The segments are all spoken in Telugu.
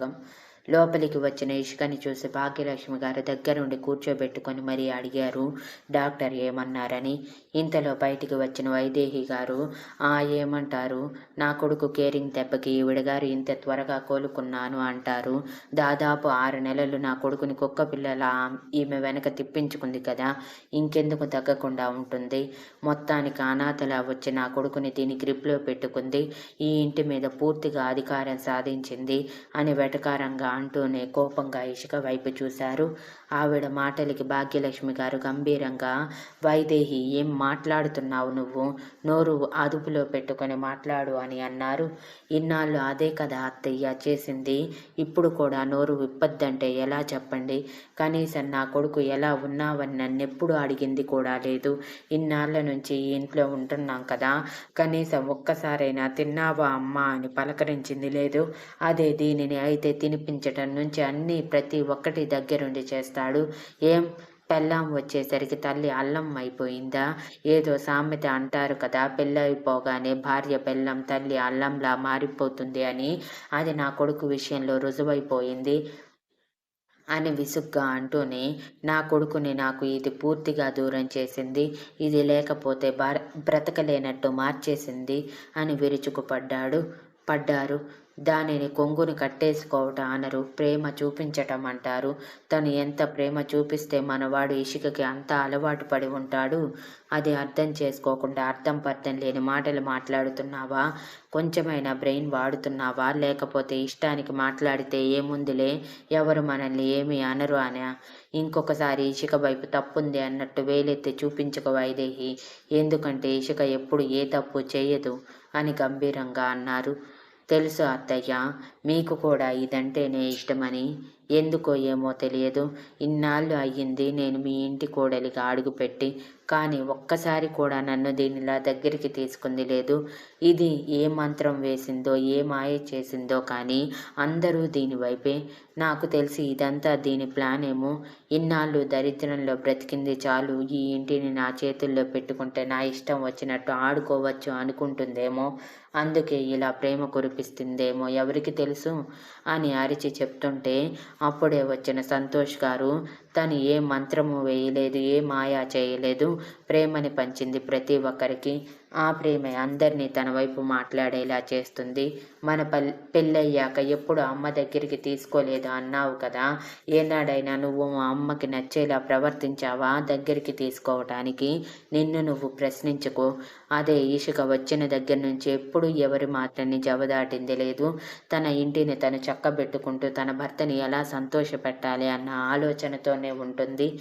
haben. లోపలికి వచ్చిన ఇష్కని చూసి భాగ్యలక్ష్మి గారు దగ్గరుండి కూర్చోబెట్టుకొని మరీ అడిగారు డాక్టర్ ఏమన్నారని? ఇంతలో బయటికి వచ్చిన వైదేహి గారు ఆ ఏమంటారు? నా కొడుకు కేరింగ్ దెబ్బకి ఈవిడగారు ఇంత త్వరగా కోలుకున్నాను అంటారు. దాదాపు ఆరు నెలలు నా కొడుకుని కుక్క పిల్లల ఈమె వెనక తిప్పించుకుంది కదా ఇంకెందుకు తగ్గకుండా ఉంటుంది? మొత్తానికి అనాథలా వచ్చి నా కొడుకుని దీని గ్రిప్లో పెట్టుకుంది. ఈ ఇంటి మీద పూర్తిగా అధికారం సాధించింది అని వెటకారంగా అంటూనే కోపంగా ఇసుక వైపు చూశారు. ఆవిడ మాటలకి భాగ్యలక్ష్మి గారు గంభీరంగా వైదేహి ఏం మాట్లాడుతున్నావు నువ్వు? నోరు అదుపులో పెట్టుకొని మాట్లాడు అని అన్నారు. ఇన్నాళ్ళు అదే కదా అత్తయ్య చేసింది. ఇప్పుడు కూడా నోరు విప్పద్దంటే ఎలా చెప్పండి? కనీసం నా కొడుకు ఎలా ఉన్నావని నన్నెప్పుడు అడిగింది కూడా లేదు. ఇన్నాళ్ళ నుంచి ఈ ఇంట్లో ఉంటున్నాం కదా. కనీసం ఒక్కసారైనా తిన్నావా అమ్మా అని పలకరించింది లేదు. అదే దీనిని అయితే తినిపించటం నుంచి అన్నీ ప్రతి ఒక్కటి దగ్గరుండి చేస్తాడు. ఏం? పెళ్ళాం వచ్చేసరికి తల్లి అల్లం అయిపోయిందా? ఏదో సామెత అంటారు కదా పెళ్ళైపోగానే భార్య బెల్లం తల్లి అల్లంలా మారిపోతుంది అని. అది నా కొడుకు విషయంలో రుజువైపోయింది అని విసుగ్గా అంటూనే నా కొడుకుని నాకు ఇది పూర్తిగా దూరం చేసింది. ఇది లేకపోతే బ్రతకలేనట్టు మార్చేసింది అని విరుచుకుపడ్డాడు పడ్డారు. దానిని కొంగును కట్టేసుకోవటం అనరు ప్రేమ చూపించటం అంటారు తను ఎంత ప్రేమ చూపిస్తే మనవాడు ఇసుకకి అంత అలవాటు పడి ఉంటాడు? అది అర్థం చేసుకోకుండా అర్థం పర్థం లేని మాటలు మాట్లాడుతున్నావా? కొంచెమైనా బ్రెయిన్ వాడుతున్నావా? లేకపోతే ఇష్టానికి మాట్లాడితే ఏముందిలే? ఎవరు మనల్ని ఏమీ అనరు అని. ఇంకొకసారి ఇసుక వైపు తప్పుంది అన్నట్టు వేలెత్తి చూపించక వైదేహి. ఎందుకంటే ఇసుక ఎప్పుడు ఏ తప్పు చేయదు అని గంభీరంగా అన్నారు. తెలుసు అత్తయ్య. మీకు కూడా ఇదంటేనే ఇష్టమని? ఎందుకో ఏమో తెలియదు. ఇన్నాళ్ళు అయ్యింది నేను మీ ఇంటి కోడలిగా అడుగుపెట్టి కానీ ఒక్కసారి కూడా నన్ను దీనిలా దగ్గరికి తీసుకుంది లేదు. ఇది ఏ మంత్రం వేసిందో ఏ మాయ చేసిందో కానీ అందరూ దీనివైపే నాకు తెలిసి ఇదంతా దీని ప్లాన్ ఏమో. ఇన్నాళ్ళు దరిద్రంలో బ్రతికింది చాలు. ఈ ఇంటిని నా చేతుల్లో పెట్టుకుంటే నా ఇష్టం వచ్చినట్టు ఆడుకోవచ్చు అనుకుంటుందేమో. అందుకే ఇలా ప్రేమ కురిపిస్తుందేమో. ఎవరికి తెలుసు? అని అరిచి చెప్తుంటే అప్పుడే వచ్చిన సంతోష్ గారు తను ఏ మంత్రము వేయలేదు ఏ మాయా చేయలేదు ప్రేమని పంచింది ప్రతి ఒక్కరికి. ఆ ప్రేమ అందరినీ తన వైపు మాట్లాడేలా చేస్తుంది. మన పల్ పెళ్ళయ్యాక ఎప్పుడు అమ్మ దగ్గరికి తీసుకోలేదు అన్నావు కదా. ఏనాడైనా నువ్వు మా అమ్మకి నచ్చేలా ప్రవర్తించావా దగ్గరికి తీసుకోవటానికి? నిన్ను నువ్వు ప్రశ్నించుకో. అదే ఈషిక వచ్చిన దగ్గర నుంచి ఎప్పుడు ఎవరి మాటని జవదాటింది లేదు. తన ఇంటిని తను చక్కబెట్టుకుంటూ తన భర్తని ఎలా సంతోషపెట్టాలి అన్న ఆలోచనతోనే ఉంటుంది.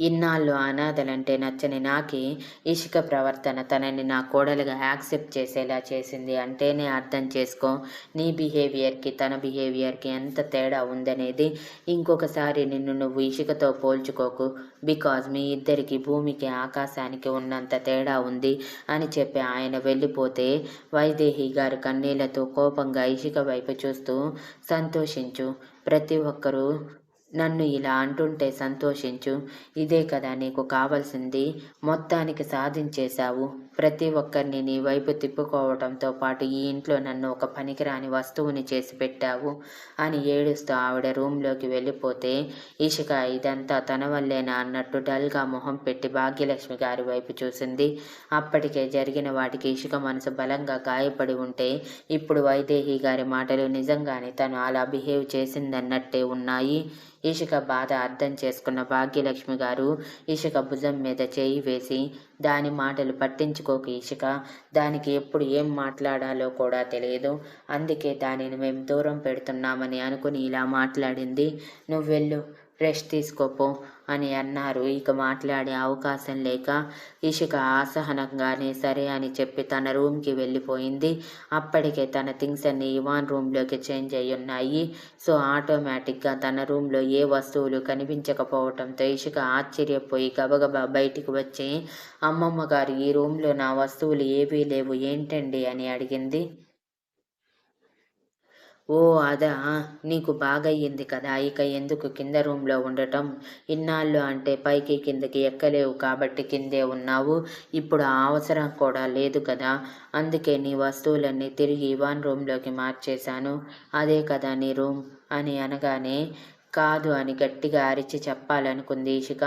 ఇన్నాళ్ళు అనాథలంటే నచ్చని నాకి ఇషిక ప్రవర్తన తనని నా కోడలుగా యాక్సెప్ట్ చేసేలా చేసింది. అంటేనే అర్థం చేసుకో నీ బిహేవియర్కి తన బిహేవియర్కి ఎంత తేడా ఉందనేది. ఇంకొకసారి నిన్ను నువ్వు ఇసుకతో పోల్చుకోకు. బికాజ్ మీ ఇద్దరికి భూమికి ఆకాశానికి ఉన్నంత తేడా ఉంది అని చెప్పి ఆయన వెళ్ళిపోతే వైదేహి గారు కన్నీళ్ళతో కోపంగా ఇషిక వైపు చూస్తూ సంతోషించు. ప్రతి ఒక్కరూ నన్ను ఇలా అంటుంటే సంతోషించు. ఇదే కదా నీకు కావలసింది. మొత్తానికి సాధించేశావు. ప్రతి ఒక్కరిని నీ వైపు తిప్పుకోవడంతో పాటు ఈ ఇంట్లో నన్ను ఒక పనికిరాని వస్తువుని చేసి పెట్టావు అని ఏడుస్తూ ఆవిడ రూమ్లోకి వెళ్ళిపోతే ఇషిక ఇదంతా తన వల్లేనా అన్నట్టు డల్గా మొహం పెట్టి భాగ్యలక్ష్మి గారి వైపు చూసింది. అప్పటికే జరిగిన వాటికి ఇషిక మనసు బలంగా గాయపడి ఉంటే ఇప్పుడు వైదేహి గారి మాటలు నిజంగానే తను అలా బిహేవ్ చేసిందన్నట్టే ఉన్నాయి. ఇషిక బాధ అర్థం చేసుకున్న భాగ్యలక్ష్మి గారు ఇషిక భుజం మీద చేయి వేసి దాని మాటలు పట్టించుకోక ఇషిక. దానికి ఎప్పుడు ఏం మాట్లాడాలో కూడా తెలియదు. అందుకే దానిని మేము దూరం పెడుతున్నామని అనుకుని ఇలా మాట్లాడింది. నువ్వెళ్ళు. రెస్ట్ తీసుకోపో అని అన్నారు. ఇక మాట్లాడే అవకాశం లేక ఇషిక అసహనంగానే సరే అని చెప్పి తన రూమ్కి వెళ్ళిపోయింది. అప్పటికే తన థింగ్స్ అన్ని ఇవాన్ రూమ్లోకి చేంజ్ అయి ఉన్నాయి. సో ఆటోమేటిక్గా తన రూమ్లో ఏ వస్తువులు కనిపించకపోవటంతో ఇషిక ఆశ్చర్యపోయి గబగబా బయటికి వచ్చి అమ్మమ్మ గారు ఈ రూమ్లో నా వస్తువులు ఏవీ లేవు ఏంటండి? అని అడిగింది. ఓ అదా నీకు బాగయ్యింది కదా ఇక ఎందుకు కింద రూమ్లో ఉండటం? ఇన్నాళ్ళు అంటే పైకి కిందకి ఎక్కలేవు కాబట్టి కిందే ఉన్నావు. ఇప్పుడు ఆ అవసరం కూడా లేదు కదా. అందుకే నీ వస్తువులన్నీ తిరిగి ఇవాన్ రూమ్లోకి మార్చేశాను. అదే కదా నీ రూమ్ అని అనగానే కాదు అని గట్టిగా అరిచి చెప్పాలనుకుంది ఇషిక.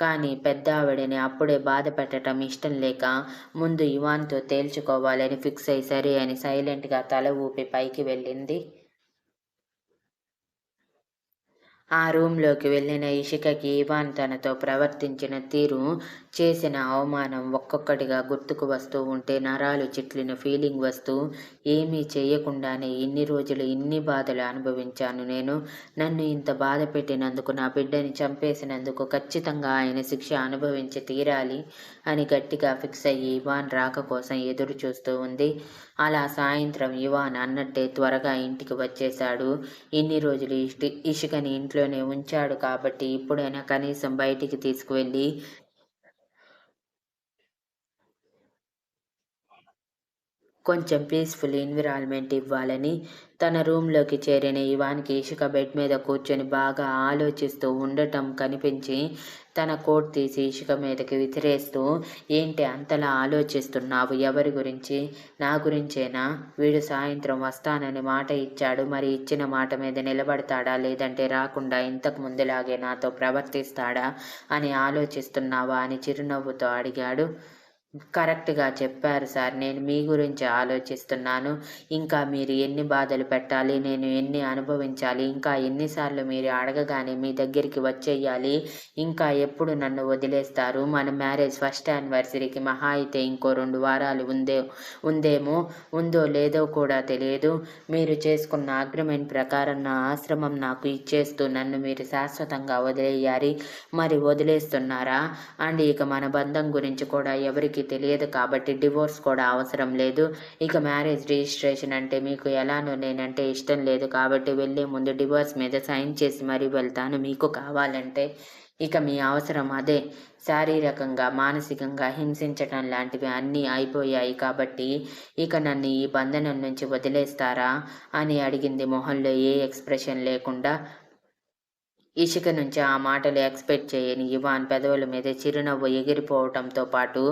కానీ పెద్ద ఆవిడని అప్పుడే బాధ పెట్టడం ఇష్టం లేక ముందు ఇవాన్తో తేల్చుకోవాలని ఫిక్స్ అయి సరే అని సైలెంట్గా తల ఊపి పైకి వెళ్ళింది. ఆ రూంలోకి వెళ్ళిన ఇషికకి ఇవాన్ తనతో ప్రవర్తించిన తీరు చేసిన అవమానం ఒక్కొక్కటిగా గుర్తుకు వస్తూ ఉంటే నరాలు చిట్లిన ఫీలింగ్ వస్తూ ఏమీ చేయకుండానే ఇన్ని రోజులు ఇన్ని బాధలు అనుభవించాను నేను. నన్ను ఇంత బాధ పెట్టినందుకు నా బిడ్డని చంపేసినందుకు ఖచ్చితంగా ఆయన శిక్ష అనుభవించి తీరాలి అని గట్టిగా ఫిక్స్ అయ్యి ఇవాన్ రాక కోసం ఎదురు చూస్తూ ఉంది. అలా సాయంత్రం ఇవాన్ అన్నట్టే త్వరగా ఇంటికి వచ్చేశాడు. ఇన్ని రోజులు ఇషికని ఇంట్లోనే ఉంచాడు కాబట్టి ఇప్పుడైనా కనీసం బయటికి తీసుకువెళ్ళి కొంచెం పీస్ఫుల్ ఎన్విరాన్మెంట్ ఇవ్వాలని తన రూమ్లోకి చేరిన ఇవాన్కి ఇసుక బెడ్ మీద కూర్చొని బాగా ఆలోచిస్తూ ఉండటం కనిపించి తన కోట్ తీసి ఇసుక మీదకి విసిరేస్తూ ఏంటి అంతలా ఆలోచిస్తున్నావు? ఎవరి గురించి? నా గురించేనా? వీడు సాయంత్రం వస్తానని మాట ఇచ్చాడు. మరి ఇచ్చిన మాట మీద నిలబడతాడా? లేదంటే రాకుండా ఇంతకు ముందులాగే నాతో ప్రవర్తిస్తాడా? అని ఆలోచిస్తున్నావా? అని చిరునవ్వుతో అడిగాడు. కరెక్ట్గా చెప్పారు సార్. నేను మీ గురించి ఆలోచిస్తున్నాను. ఇంకా మీరు ఎన్ని బాధలు పెట్టాలి నేను ఎన్ని అనుభవించాలి ఇంకా ఎన్నిసార్లు మీరు అడగగానే మీ దగ్గరికి వచ్చేయాలి ఇంకా ఎప్పుడు నన్ను వదిలేస్తారు? మన మ్యారేజ్ ఫస్ట్ యానివర్సరీకి మహా అయితే ఇంకో రెండు వారాలు ఉందే ఉందేమో ఉందో లేదో కూడా తెలియదు. మీరు చేసుకున్న అగ్రిమెంట్ ప్రకారం నా ఆశ్రమం నాకు ఇచ్చేస్తూ నన్ను మీరు శాశ్వతంగా వదిలేయాలి. మరి వదిలేస్తున్నారా? అండ్ ఇక మన బంధం గురించి కూడా ఎవరికి తెలియదు కాబట్టి డివోర్స్ కూడా అవసరం లేదు. ఇక మ్యారేజ్ రిజిస్ట్రేషన్ అంటే మీకు ఎలానో నేనంటే ఇష్టం లేదు కాబట్టి వెళ్ళే ముందు డివోర్స్ మీద సైన్ చేసి మరీ వెళ్తాను. మీకు కావాలంటే ఇక మీ అవసరం అదే. శారీరకంగా మానసికంగా హింసించటం లాంటివి అన్నీ అయిపోయాయి కాబట్టి ఇక నన్ను ఈ బంధనం నుంచి వదిలేస్తారా? అని అడిగింది మొహంలో ఏ ఎక్స్ప్రెషన్ లేకుండా ఇషిక నుంచి ఆ మాటలు ఎక్స్పెక్ట్ చేయని ఇవాన్ పెదవుల మీద చిరునవ్వు ఎగిరిపోవటంతో పాటు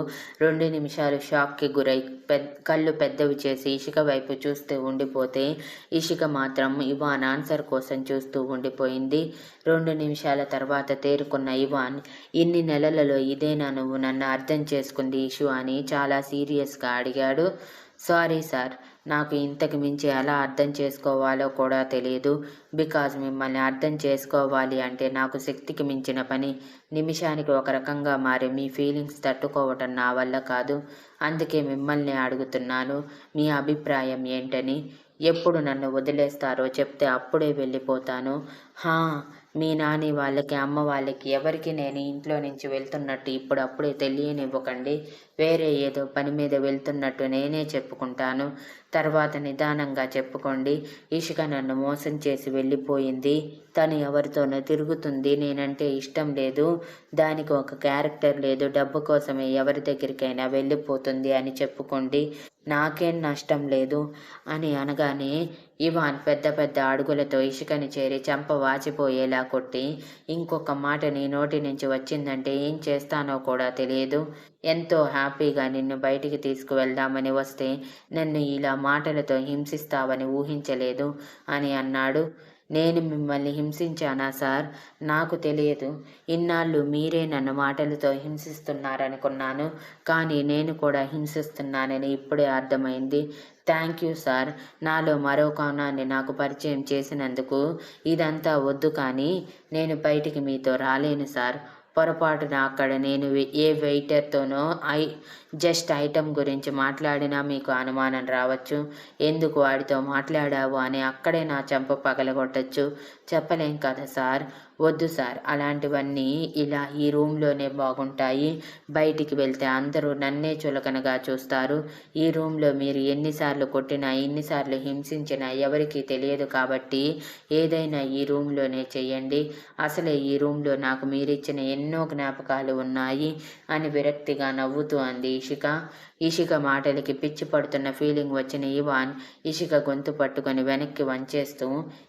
రెండు నిమిషాలు షాక్కి గురై పెద్ద కళ్ళు పెద్దవి చేసి ఇషిక వైపు చూస్తూ ఉండిపోతే ఇషిక మాత్రం ఇవాన్ ఆన్సర్ కోసం చూస్తూ ఉండిపోయింది. రెండు నిమిషాల తర్వాత తేరుకున్న ఇవాన్ ఇన్ని నెలలలో ఇదేనా నువ్వు నన్ను అర్థం చేసుకుంది ఇషు అని చాలా సీరియస్గా అడిగాడు. సారీ సార్ నాకు ఇంతకు మించి ఎలా అర్థం చేసుకోవాలో కూడా తెలియదు బికాజ్ మిమ్మల్ని అర్థం చేసుకోవాలి అంటే నాకు శక్తికి మించిన పని నిమిషానికి ఒక రకంగా మారి మీ ఫీలింగ్స్ తట్టుకోవటం నా వల్ల కాదు. అందుకే మిమ్మల్ని అడుగుతున్నాను మీ అభిప్రాయం ఏంటని. ఎప్పుడు నన్ను వదిలేస్తారో చెప్తే అప్పుడే వెళ్ళిపోతాను. హా మీ నాని వాళ్ళకి అమ్మ వాళ్ళకి ఎవరికి నేను ఇంట్లో నుంచి వెళ్తున్నట్టు ఇప్పుడప్పుడే తెలియనివ్వకండి. వేరే ఏదో పని మీద వెళ్తున్నట్టు నేనే చెప్పుకుంటాను. తర్వాత నిదానంగా చెప్పుకోండి. ఇషిక నన్ను మోసం చేసి వెళ్ళిపోయింది. తను ఎవరితోనో తిరుగుతుంది. నేనంటే ఇష్టం లేదు. దానికి ఒక క్యారెక్టర్ లేదు. డబ్బు కోసమే ఎవరి దగ్గరికైనా వెళ్ళిపోతుంది అని చెప్పుకోండి. నాకేం నష్టం లేదు అని అనగానే ఇవాన్ పెద్ద పెద్ద అడుగులతో ఇసుకని చేరి చంప వాచిపోయేలా కొట్టి ఇంకొక మాట నీ నోటి నుంచి వచ్చిందంటే ఏం చేస్తానో కూడా తెలియదు. ఎంతో హ్యాపీగా నిన్ను బయటికి తీసుకువెళ్దామని వస్తే నన్ను ఇలా మాటలతో హింసిస్తావని ఊహించలేదు అని అన్నాడు. నేను మిమ్మల్ని హింసించానా సార్? నాకు తెలియదు. ఇన్నాళ్ళు మీరే నన్ను మాటలతో హింసిస్తున్నారనుకున్నాను. కానీ నేను కూడా హింసిస్తున్నానని ఇప్పుడే అర్థమైంది. Thank you sir. నాలో మరో కోణాన్ని నాకు పరిచయం చేసినందుకు ఇదంతా వద్దు కానీ నేను బయటికి మీతో రాలేను సార్. పొరపాటున అక్కడ నేను ఏ వెయిటర్తోనో ఐ జస్ట్ ఐటమ్ గురించి మాట్లాడినా మీకు అనుమానం రావచ్చు. ఎందుకు వాడితో మాట్లాడావు అని అక్కడే నా చెంప పగలగొట్టచ్చు. చెప్పలేం కదా సార్. వద్దు సార్. అలాంటివన్నీ ఇలా ఈ రూమ్లోనే బాగుంటాయి. బయటికి వెళ్తే అందరూ నన్నే చులకనగా చూస్తారు. ఈ రూమ్లో మీరు ఎన్నిసార్లు కొట్టినా ఎన్నిసార్లు హింసించినా ఎవరికీ తెలియదు కాబట్టి ఏదైనా ఈ రూమ్లోనే చేయండి. అసలే ఈ రూమ్లో నాకు మీరిచ్చిన ఎన్నో జ్ఞాపకాలు ఉన్నాయి అని విరక్తిగా నవ్వుతూ అంది ఇషిక. ఇషిక మాటలకి పిచ్చి పడుతున్న ఫీలింగ్ వచ్చిన ఇవాన్ ఇషిక గొంతు పట్టుకొని వెనక్కి వంచేస్తూ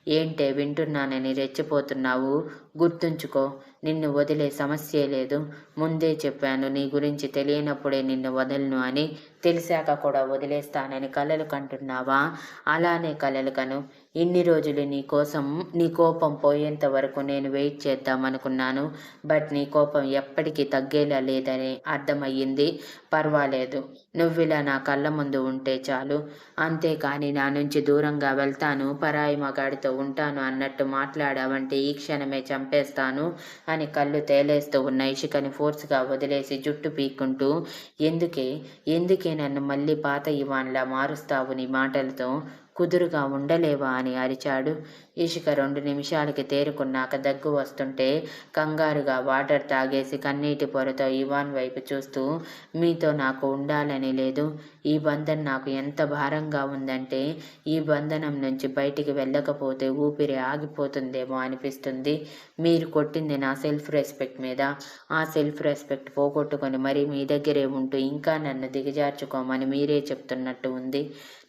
ఏంటే వింటున్నానని రెచ్చిపోతున్నావు? గుర్తుంచుకో నిన్ను వదిలే సమస్యే లేదు. ముందే చెప్పాను నీ గురించి తెలియనప్పుడే నిన్ను వదలను అని. తెలిసాక కూడా వదిలేస్తానని కలలు కంటున్నావా? అలానే కలలు కను ఇన్ని రోజులు నీ కోసం నీ కోపం పోయేంత వరకు నేను వెయిట్ చేద్దామనుకున్నాను బట్ నీ కోపం ఎప్పటికీ తగ్గేలా లేదని అర్థమయ్యింది. పర్వాలేదు. నువ్విలా నా కళ్ళ ముందు ఉంటే చాలు. అంతేకాని నా నుంచి దూరంగా వెళ్తాను. పరాయి మగాడితో ఉంటాను అన్నట్టు మాట్లాడావంటే ఈ క్షణమే చంపేస్తాను అని కళ్ళు తేలేస్తూ ఉన్న ఇషికని ఫోర్స్గా వదిలేసి జుట్టు పీక్కుంటూ ఎందుకే? ఎందుకే నన్ను మళ్ళీ పాత ఇవాన్లా మారుస్తావు నీ మాటలతో? కుదురుగా ఉండలేవా అని అరిచాడు. ఇషిక రెండు నిమిషాలకి తేరుకున్నాక దగ్గు వస్తుంటే కంగారుగా వాటర్ తాగేసి కన్నీటి పొరతో ఇవాన్ వైపు చూస్తూ మీతో నాకు ఉండాలని లేదు. ఈ బంధం నాకు ఎంత భారంగా ఉందంటే ఈ బంధనం నుంచి బయటికి వెళ్ళకపోతే ఊపిరి ఆగిపోతుందేమో అనిపిస్తుంది. మీరు కొట్టింది నా సెల్ఫ్ రెస్పెక్ట్ మీద. ఆ సెల్ఫ్ రెస్పెక్ట్ పోగొట్టుకొని మరీ మీ దగ్గరే ఉంటూ ఇంకా నన్ను దిగజార్చుకోమని మీరే చెప్తున్నట్టు ఉంది.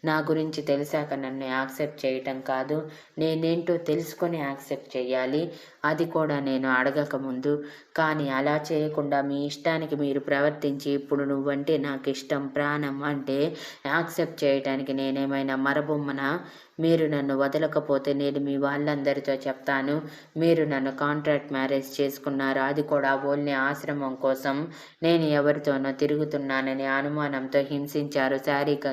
నా గురించి తెలిసాక నన్ను యాక్సెప్ట్ చేయటం కాదు. నేనేంటో తెలుసుకొని యాక్సెప్ట్ చేయాలి అది కూడా నేను అడగక ముందు. కానీ అలా చేయకుండా మీ ఇష్టానికి మీరు ప్రవర్తించి ఇప్పుడు నువ్వంటే నాకు ఇష్టం ప్రాణం అంటే యాక్సెప్ట్ చేయటానికి నేనేమైనా మరబొమ్మన? మీరు నన్ను వదలకపోతే నేను మీ వాళ్ళందరితో చెప్తాను. మీరు నన్ను కాంట్రాక్ట్ మ్యారేజ్ చేసుకున్నారు? అది కూడా ఓల్ని ఆశ్రమం కోసం. నేను ఎవరితోనో తిరుగుతున్నానని అనుమానంతో హింసించారు శారీక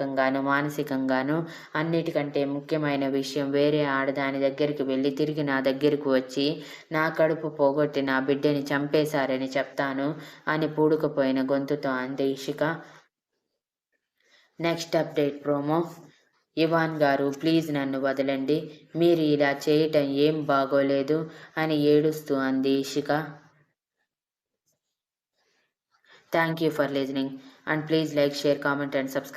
శారీరకంగాను మానసికంగాను అన్నిటికంటే ముఖ్యమైన విషయం వేరే ఆడదాని దగ్గరికి వెళ్ళి తిరిగి నా దగ్గరకు వచ్చి నా కడుపు పోగొట్టి నా బిడ్డని చంపేశారని చెప్తాను అని పూడుకుపోయిన గొంతుతో అంది Ishika. Next update promo. Ivan గారు ప్లీజ్ నన్ను వదలండి. మీరు ఇలా చేయటం ఏం బాగోలేదు అని ఏడుస్తూ అంది Ishika. Thank you for listening. And please like share comment and subscribe.